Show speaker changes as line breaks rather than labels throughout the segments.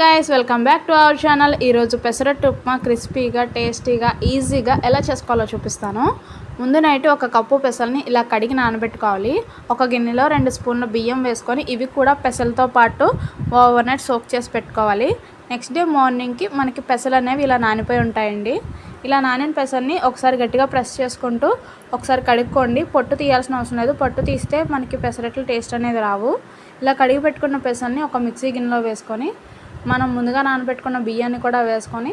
Guys welcome back to our channel ఈరోజు పెసరట్టు ఉప్మా క్రిస్పీగా టేస్టీగా ఈజీగా ఎలా చేసుకోవాలో చూపిస్తాను. ముందు నైట్ ఒక కప్పు పెసల్ని ఇలా కడిగి నానబెట్టుకోవాలి. ఒక గిన్నెలో రెండు స్పూన్ల బియ్యం వేసుకొని ఇవి కూడా పెసలతో పాటు ఓవర్ నైట్ సోక్ చేసి పెట్టుకోవాలి. నెక్స్ట్ డే మార్నింగ్కి మనకి పెసలు అనేవి ఇలా నానిపోయి ఉంటాయండి. ఇలా నానిన పెసల్ని ఒకసారి గట్టిగా ప్రెస్ చేసుకుంటూ ఒకసారి కడుక్కోండి. పొట్టు తీయాల్సిన అవసరం లేదు. పొట్టు తీస్తే మనకి పెసరట్లు టేస్ట్ అనేది రావు. ఇలా కడిగి పెట్టుకున్న పెసల్ని ఒక మిక్సీ గిన్నెలో వేసుకొని మనం ముందుగా నానబెట్టుకున్న బియ్యాన్ని కూడా వేసుకొని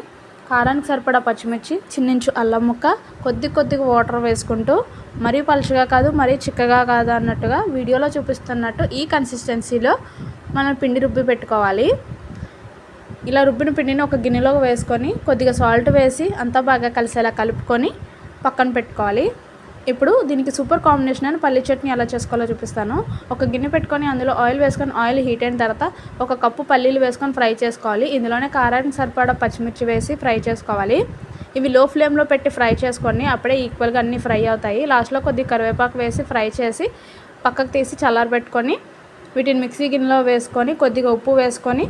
కారానికి సరిపడా పచ్చిమిర్చి చిన్నించు అల్లం ముక్క కొద్ది కొద్దిగా వాటర్ వేసుకుంటూ మరీ పలుచగా కాదు మరీ చిక్కగా కాదు అన్నట్టుగా వీడియోలో చూపిస్తున్నట్టు ఈ కన్సిస్టెన్సీలో మనం పిండి రుబ్బి పెట్టుకోవాలి. ఇలా రుబ్బిన పిండిని ఒక గిన్నెలో వేసుకొని కొద్దిగా సాల్ట్ వేసి అంతా బాగా కలిసేలా కలుపుకొని పక్కన పెట్టుకోవాలి. ఇప్పుడు దీనికి సూపర్ కాంబినేషన్ అని పల్లి చట్నీ ఎలా చేసుకోవాలో చూపిస్తాను. ఒక గిన్నె పెట్టుకొని అందులో ఆయిల్ వేసుకొని ఆయిల్ హీట్ అయిన తర్వాత ఒక కప్పు పల్లీలు వేసుకొని ఫ్రై చేసుకోవాలి. ఇందులోనే కారానికి సరిపడా పచ్చిమిర్చి వేసి ఫ్రై చేసుకోవాలి. ఇవి లో ఫ్లేమ్లో పెట్టి ఫ్రై చేసుకోండి అప్పుడే ఈక్వల్గా అన్నీ ఫ్రై అవుతాయి. లాస్ట్లో కొద్దిగా కరివేపాకు వేసి ఫ్రై చేసి పక్కకు తీసి చల్లారబెట్టుకొని వీటిని మిక్సీ గిన్నెలో వేసుకొని కొద్దిగా ఉప్పు వేసుకొని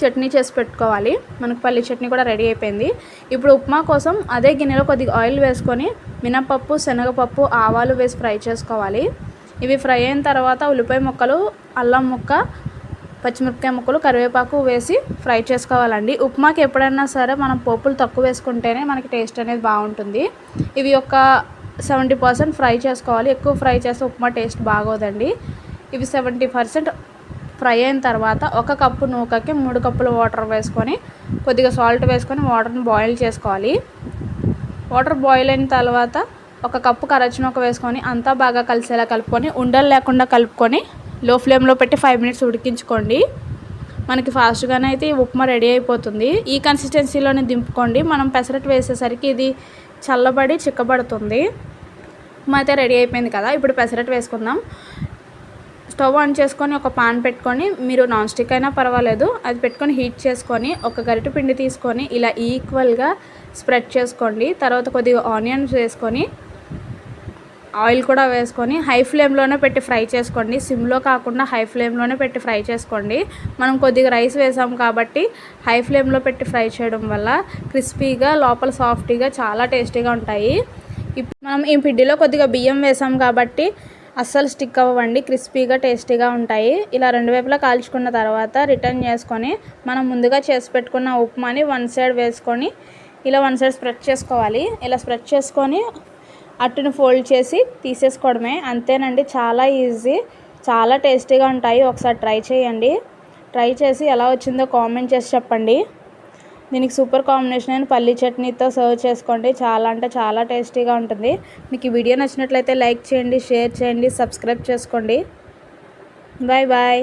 చట్నీ చేసి పెట్టుకోవాలి. మనకు పల్లి చట్నీ కూడా రెడీ అయిపోయింది. ఇప్పుడు ఉప్మా కోసం అదే గిన్నెలో కొద్దిగా ఆయిల్ వేసుకొని మినపప్పు శనగపప్పు ఆవాలు వేసి ఫ్రై చేసుకోవాలి. ఇవి ఫ్రై అయిన తర్వాత ఉల్లిపాయ ముక్కలు అల్లం ముక్క పచ్చిమిరపకాయ ముక్కలు కరివేపాకు వేసి ఫ్రై చేసుకోవాలండి. ఉప్మాకి ఎప్పుడైనా సరే మనం పోపులు తక్కువ వేసుకుంటేనే మనకి టేస్ట్ అనేది బాగుంటుంది. ఇవి ఒక సెవెంటీ పర్సెంట్ ఫ్రై చేసుకోవాలి. ఎక్కువ ఫ్రై చేస్తే ఉప్మా టేస్ట్ బాగోదండి. ఇవి సెవెంటీ పర్సెంట్ ఫ్రై అయిన తర్వాత ఒక కప్పు నూకకి మూడు కప్పుల వాటర్ వేసుకొని కొద్దిగా సాల్ట్ వేసుకొని వాటర్ని బాయిల్ చేసుకోవాలి. వాటర్ బాయిల్ అయిన తర్వాత ఒక కప్పు కరచినూక వేసుకొని అంతా బాగా కలిసేలా కలుపుకొని ఉండలు లేకుండా కలుపుకొని లో ఫ్లేమ్లో పెట్టి ఫైవ్ మినిట్స్ ఉడికించుకోండి. మనకి ఫాస్ట్గానే అయితే ఈ ఉప్మా రెడీ అయిపోతుంది. ఈ కన్సిస్టెన్సీలోనే దింపుకోండి. మనం పెసరట్టు వేసేసరికి ఇది చల్లబడి చిక్కబడుతుంది. ఉప్మా అయితే రెడీ అయిపోయింది కదా? ఇప్పుడు పెసరట్టు వేసుకుందాం. స్టవ్ ఆన్ చేసుకొని ఒక పాన్ పెట్టుకొని మీరు నాన్ స్టిక్ అయినా పర్వాలేదు అది పెట్టుకొని హీట్ చేసుకొని ఒక గరిటె పిండి తీసుకొని ఇలా ఈక్వల్గా స్ప్రెడ్ చేసుకోండి. తర్వాత కొద్దిగా ఆనియన్స్ వేసుకొని ఆయిల్ కూడా వేసుకొని హై ఫ్లేమ్లోనే పెట్టి ఫ్రై చేసుకోండి. సిమ్లో కాకుండా హై ఫ్లేమ్లోనే పెట్టి ఫ్రై చేసుకోండి. మనం కొద్దిగా రైస్ వేసాం కాబట్టి హై ఫ్లేమ్లో పెట్టి ఫ్రై చేయడం వల్ల క్రిస్పీగా లోపల సాఫ్టీగా చాలా టేస్టీగా ఉంటాయి. మనం ఈ పిడ్డిలో కొద్దిగా బియ్యం వేసాం కాబట్టి అస్సలు స్టిక్ అవ్వండి క్రిస్పీగా టేస్టీగా ఉంటాయి. ఇలా రెండు వైపులా కాల్చుకున్న తర్వాత రిటర్న్ చేసుకొని మనం ముందుగా చేసి పెట్టుకున్న ఉప్మాని వన్ సైడ్ వేసుకొని ఇలా వన్ సైడ్ స్ప్రెడ్ చేసుకోవాలి. ఇలా స్ప్రెడ్ చేసుకొని అట్టును ఫోల్డ్ చేసి తీసేసుకోవడమే. అంతేనండి చాలా ఈజీ చాలా టేస్టీగా ఉంటాయి. ఒకసారి ట్రై చేయండి. ట్రై చేసి ఎలా వచ్చిందో కామెంట్ చేసి చెప్పండి. దీనికి సూపర్ కాంబినేషన్ అయిన పల్లీ చట్నీతో సర్వ్ చేసుకోండి. చాలా అంటే చాలా టేస్టీగా ఉంటుంది. మీకు ఈ వీడియో నచ్చినట్లయితే లైక్ చేయండి షేర్ చేయండి సబ్స్క్రైబ్ చేసుకోండి. Bye bye.